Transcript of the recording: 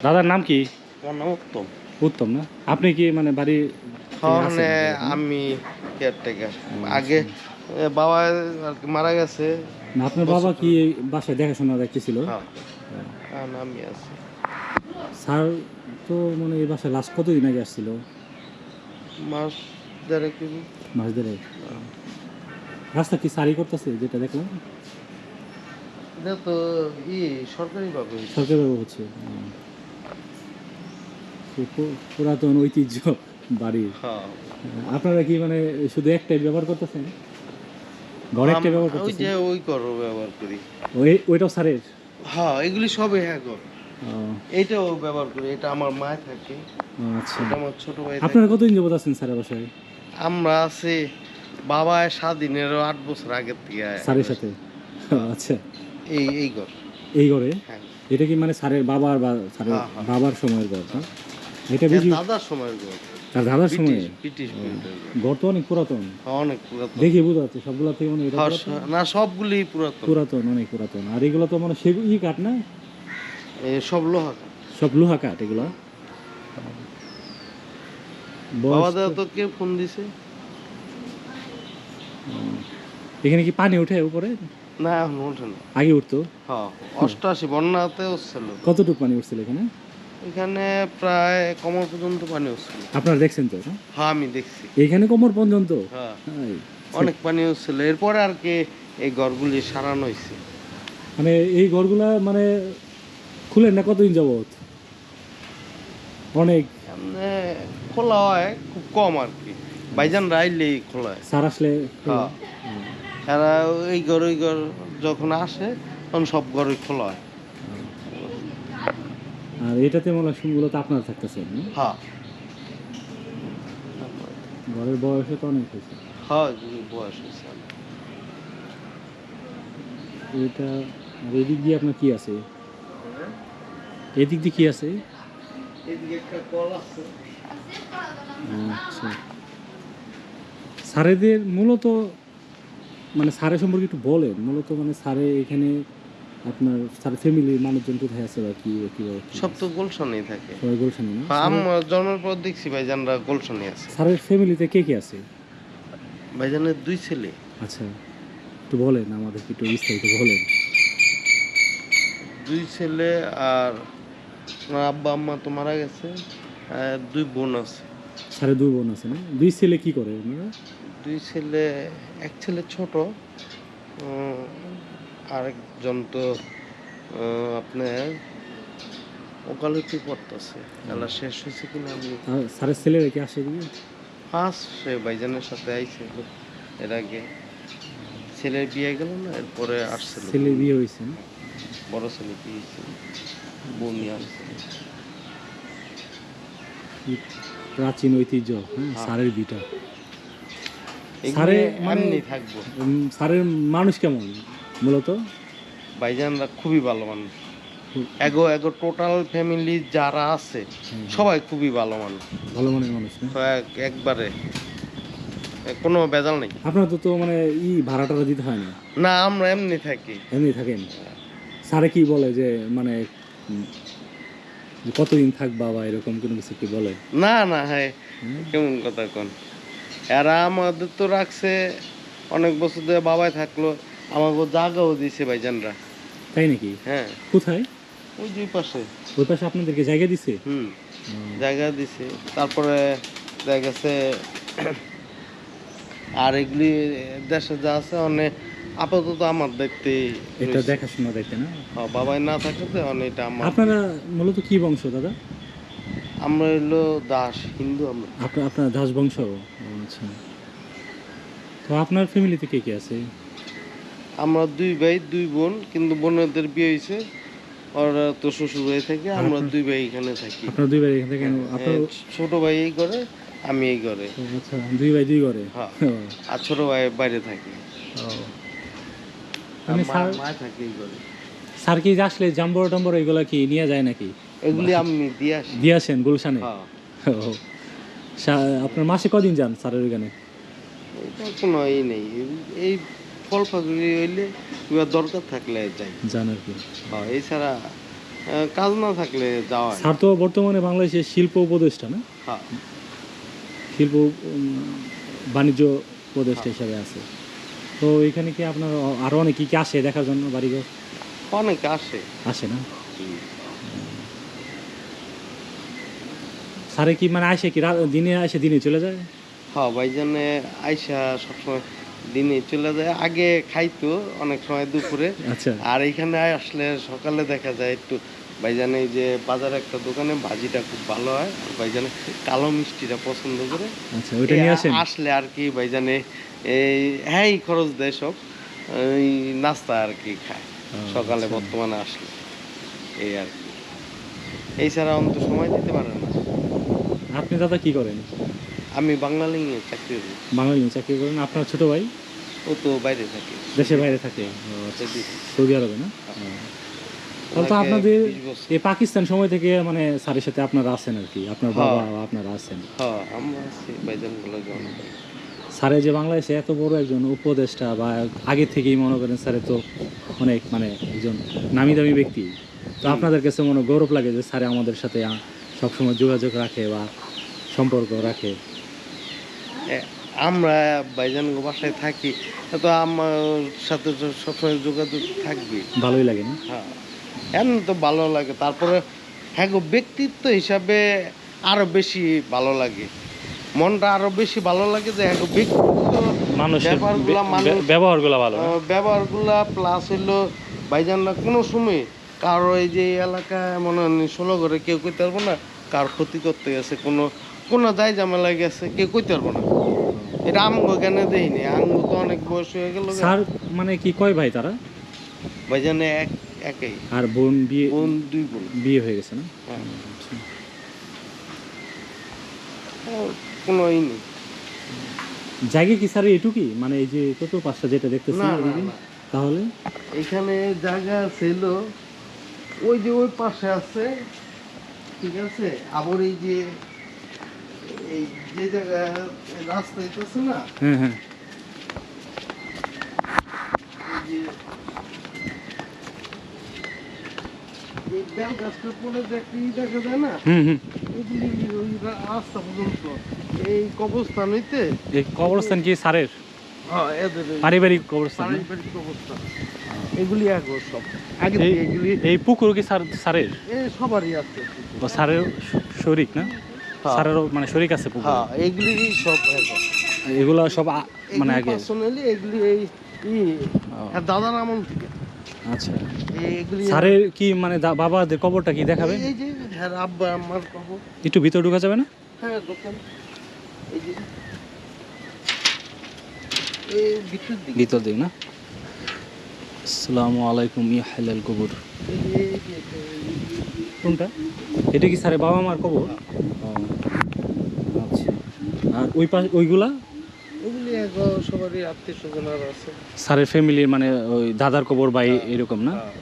দাদার নাম কি? আমার নাম উত্তম। উত্তম না? আপনি কি মানে বাড়ি হ্যাঁ, মানে আমি কেয়ারটেকার আগে বাবা আর কি মারা গেছে। না, আপনার বাবা কি এই বাসায় দেখাশোনা দেখতেছিল? হ্যাঁ। আমি আছি। স্যার তো মানে এই বাসায় লাস্ট কতদিন আগে আসছিল? মাস দেড়েক। মাস ধরে রাস্তা কি সারি করতেছে যেটা দেখলাম? তো ই সরকারি সরকারিভাবে হচ্ছে। পুরাতন ঐতিহ্য বাড়ির। হ্যাঁ। আপনারা কি মানে শুধু একটাই ব্যবহার করতেছেন? ঘরে একটা ব্যবহার আম- ওই যে ওই করো ব্যবহার করি। ওই ওইটাও স্যারের? হ্যাঁ এগুলি সবই হ্যাঁ গো এইটাও ব্যবহার করি এটা আমার মা থাকে। আচ্ছা। এটা আমার ছোট ভাই আপনারা কতদিন যাবত আছেন স্যারের বাসায়? আমরা আছি বাবা স্বাধীনেরও আট বছর আগের থেকে স্যারের সাথে? আচ্ছা। এই এই ঘর। এই ঘরে? হ্যাঁ। এটা কি মানে স্যারের বাবার বা স্যারের হ্যাঁ। বাবার সময়ের ঘর না? এটা বেশি দাদার সময়ের তার দাদার সময়? তো অনেক পুরাতন? হ্যাঁ, অনেক পুরাতন। দেখি বোঝা যাচ্ছে সবগুলা থেকে মানে এটা হ্যাঁ, না সবগুলি পুরাতন। পুরাতন অনেক পুরাতন। আর এগুলো তো মানে ই কাঠ না? সব লোহা সব লোহা কাঠ এগুলো? বাবা দাদা তো কে ফোন দিছে? এখানে কি পানি ওঠে উপরে? না এখন ওঠে না। আগে উঠতো? হ্যাঁ অষ্টআশি বন্যাতে হচ্ছিল কতটুকু পানি উঠছিল এখানে? এখানে প্রায় কমর পর্যন্ত পানি হচ্ছিল। আপনারা দেখছেন তো হ্যাঁ আমি দেখছি। এখানে কোমর পর্যন্ত? হ্যাঁ। অনেক পানি হচ্ছিল। এরপরে আর কি এই ঘরগুলি সারানো হয়েছে। মানে এই ঘরগুলা মানে খুলেন না কতদিন যাবত অনেক। খোলা হয় খুব কম আর কি। বাইজান রাইলেই খোলা হয়। সার আসলে হ্যাঁ। এরা এই ঘর ওই ঘর যখন আসে তখন সব ঘরই খোলা হয়। আর এটাতে মনে হয় মূলত আপনার থাকতেছে হ্যাঁ। ঘরের বয়সে তো অনেক হয়েছে। হ্যাঁ বয়স হয়েছে এটা আর এদিক দিয়ে আপনার কি আছে? এদিক দিয়ে কি আছে? এদিকে একটা কল আছে। আচ্ছা। স্যারেদের মূলত মানে স্যারের সম্পর্কে একটু বলেন। মূলত মানে স্যারে এখানে আপনার স্যার ফ্যামিলির মানুষজন কোথায় আছে বা কি কি সব তো গোলশনেই থাকে। সবাই গুলশানে না? হ্যাঁ, আমার জন্মের পর দেখছি ভাইজানরা গোলশনে আছে। স্যারের ফ্যামিলিতে কে কে আছে? ভাইজানের দুই ছেলে। আচ্ছা একটু বলেন আমাদেরকে একটু বিস্তারিত বলেন। দুই ছেলে আর ওনার আব্বা আম্মা তো মারা গেছে আর দুই বোন আছে। স্যারের দুই বোন আছে না? দুই ছেলে কি করে ওনারা? দুই ছেলে এক ছেলে ছোট আরেকজন তো আপনার ওকালতি পড়তেছে খেলা শেষ হয়েছে কিনা আমি আর স্যারের ছেলেরা কি আসে দিকে ফার্স্ট সে ভাইজানের সাথে আইছে এর আগে। ছেলের বিয়ে গেল না এরপরে আসছিল ছেলে বিয়ে হয়েছে বড় ছেলে বিয়ে হয়েছে বোন আসছে। প্রাচীন ঐতিহ্য হ্যাঁ স্যারের বিটা। এগুলো মানে- থাকব। স্যারের মানুষ কেমন? মূলত? ভাইজানরা খুবই ভালো মানুষ। এগো এগো টোটাল ফ্যামিলি যারা আছে সবাই খুবই ভালো মানুষ। ভালো মনের মানুষ এক- একবারে। কোনো বেজাল নেই। আপনার তো তো মানে ই ভাড়াটা দিতে হয় না? না আমরা এমনি থাকি। এমনি থাকেন? স্যারে কি বলে যে মানে কতদিন থাকবা বা এরকম কোনো কিছু কি বলে? না না হ্যাঁ কেমন কথা কোন? এরা আমাদের তো রাখছে অনেক বছর ধরে বাবাই থাকল। আমাকে জায়গাও দিছে ভাইজানরা। তাই নাকি? হ্যাঁ। কোথায়? ওই দুই পাশে। ওই পাশে আপনাদেরকে জায়গা দিছে? হুম। জায়গা দিছে। তারপরে দেখা গেছে আর এগুলি দেশে যা আছে অনেক আপাতত আমার দেখতে এটা দেখাশোনা দেখতে না? বাবাই না থাকলে তো অনেক এটা আমার আপনারা মূলত কি বংশ দাদা? আমরা হইল দাস হিন্দু আমরা। আপনার দাস বংশ? আচ্ছা। তো আপনার ফ্যামিলিতে কে কে আছে? আমরা দুই ভাই দুই বোন কিন্তু বোনদের বিয়ে হয়েছে ওরা তো শ্বশুর হয়ে থাকে আমরা দুই ভাই এখানে থাকি। আপনার দুই ভাই এখান থেকে আপনার ছোট ভাই এই করে আমি এই করে আচ্ছা দুই ভাই দুই ঘরে? হ্যাঁ। আর ছোট ভাই বাইরে থাকে। মানে স্যার মা থাকে এই করে স্যার কি আসলে জাম্বর টাম্বর এগুলা কি নিয়ে যায় নাকি? এগুলি আমি দিয়ে আসি। দিয়ে আসেন গুলশানে? হ্যাঁ। আপনার মাসে কদিন যান স্যারের ওখানে কোনো এই নেই। এই- ফল ফাগুলি হইলে কিংবা দরকার থাকলে যাই। যান আর কি? হ্যাঁ এছাড়া কাজ না থাকলে যাওয়া হয় স্যার তো বর্তমানে বাংলাদেশের শিল্প উপদেষ্টা না? হ্যাঁ। শিল্প বাণিজ্য উপদেষ্টা হিসাবে আছে। তো এখানে কি আপনার আরও অনেক কি কি আসে দেখার জন্য বাড়িঘর? অনেক আসে। আসে না? স্যারে কি মানে আসে কি? দিনে আসে দিনে চলে যায়? হ্যাঁ ভাইজানে আইসা সবসময় দিনে চলে যায়। আগে খাইতো অনেক সময় দুপুরে। আচ্ছা। আর এখানে আসলে সকালে দেখা যায় একটু ভাইজানে এই যে বাজারে একটা দোকানে ভাজিটা খুব ভালো হয় ভাইজানে কালো মিষ্টিটা পছন্দ করে। আচ্ছা আসলে আর কি ভাইজানে এই হ্যাঁ খরচ দেয় সব এই নাস্তা আর কি খায়। সকালে আচ্ছা। বর্তমানে আসলে এই আর কি। এই ছাড়া অন্ত সময় দিতে পারে না। আপনি দাদা কি করেন? আমি বাঙালি নিয়ে চাকরি করি। বাঙালি চাকরি করেন? আপনার ছোট ভাই? ও তো বাইরে থাকে। দেশের বাইরে থাকে। আচ্ছা। সৌদি। আরবে না? তাহলে তো আপনাদের এই পাকিস্তান সময় থেকে মানে স্যারের সাথে আপনারা আছেন আর কি। আপনার হ্যাঁ। বাবা আপনারা আছেন। হ্যাঁ আমরা আছি ভাইজান স্যারে যে বাংলাদেশে এত বড় একজন উপদেষ্টা বা আগে থেকেই মনে করেন স্যারে তো অনেক মানে একজন নামি দামি ব্যক্তি। তো আপনাদের কাছে মনে গৌরব লাগে যে স্যারে আমাদের সাথে সবসময় যোগাযোগ রাখে বা সম্পর্ক রাখে। আমরা ভাইজান বাসায় থাকি তো আমার সাথে সবসময় যোগাযোগ থাকবে। ভালোই লাগে না? হ্যাঁ। এমন তো ভালো লাগে তারপরে হ্যাঁ গো ব্যক্তিত্ব হিসাবে আরও বেশি ভালো লাগে। মনটা আরও বেশি ভালো লাগে যে হ্যাঁ ব্যক্তিত্ব মানুষের ব্যাপারগুলা মানুষ- ব্যবহারগুলো ভালো ব্যবহারগুলা প্লাস হইল ভাইজানরা কোনো সময় কারও এই যে এই এলাকায় মনে হয় ষোলো ঘরে কেউ কইতে পারব না কার ক্ষতি করতে গেছে কোনো কোনো দায় ঝামেলা গেছে কেউ কইতে পারব না। এটা আমগো জ্ঞানে দেয়নি আমগো তো অনেক বয়স হয়ে গেল স্যার মানে কি কয় ভাই তারা? ভাইজানে এক একই। আর বোন বিয়ে বোন দুই বোন। বিয়ে হয়ে গেছে না? হ্যাঁ। আচ্ছা। আহ, কোনো ই নেই। জায়গা কি স্যার এটুকুই? মানে এই যে কত পাঁচটা যেটা দেখতেছি। তাহলে? এখানে জায়গা ছিল ওই যে ওই পাশে আছে ঠিক আছে? আবার এই যে এই যে জায়গা রাস্তা হইতেছে না? হ্যাঁ হ্যাঁ এই যে এই বেল গাছটার পরে যে একটা ই দেখা যায় না? হুম হুম। এগুলি ওই রা- রাস্তা পর্যন্ত এই কবরস্থান হইতে? এই কবরস্থান কি হ্যাঁ এই পারিবারিক কবরস্থান পারিবারিক কবরস্থান। এগুলি আগে সব। আগে এই এগুলি এই পুকুর কি এ সবারই আছে ও স্যারের শরিক না। স্যারেরও মানে শরিক আছে পুকুর। হ্যাঁ এগুলি সব এগুলো সব মানে আগে পার্সোনালি এগুলি এই হ্যাঁ, দাদার আমল থেকে। আচ্ছা। স্যারের কি মানে বাবাদের কবরটা কি দেখাবে? এই- যে হ্যাঁ আব্বা আমার কবর। একটু ভিতরে ঢুকা যাবে না? হ্যাঁ দোকান। এই যে। ভিতর দিকে। না? আসসালামু আলাইকুম ইয়া হালাল কবর। কোনটা? এটা কি স্যারের বাবা মার কবর আচ্ছা। আর ওই পাশ ওইগুলা? সবারই আত্মীয় স্বজন আছে। স্যারের ফ্যামিলির মানে ওই দাদার কবর বা এরকম না? হ্যাঁ।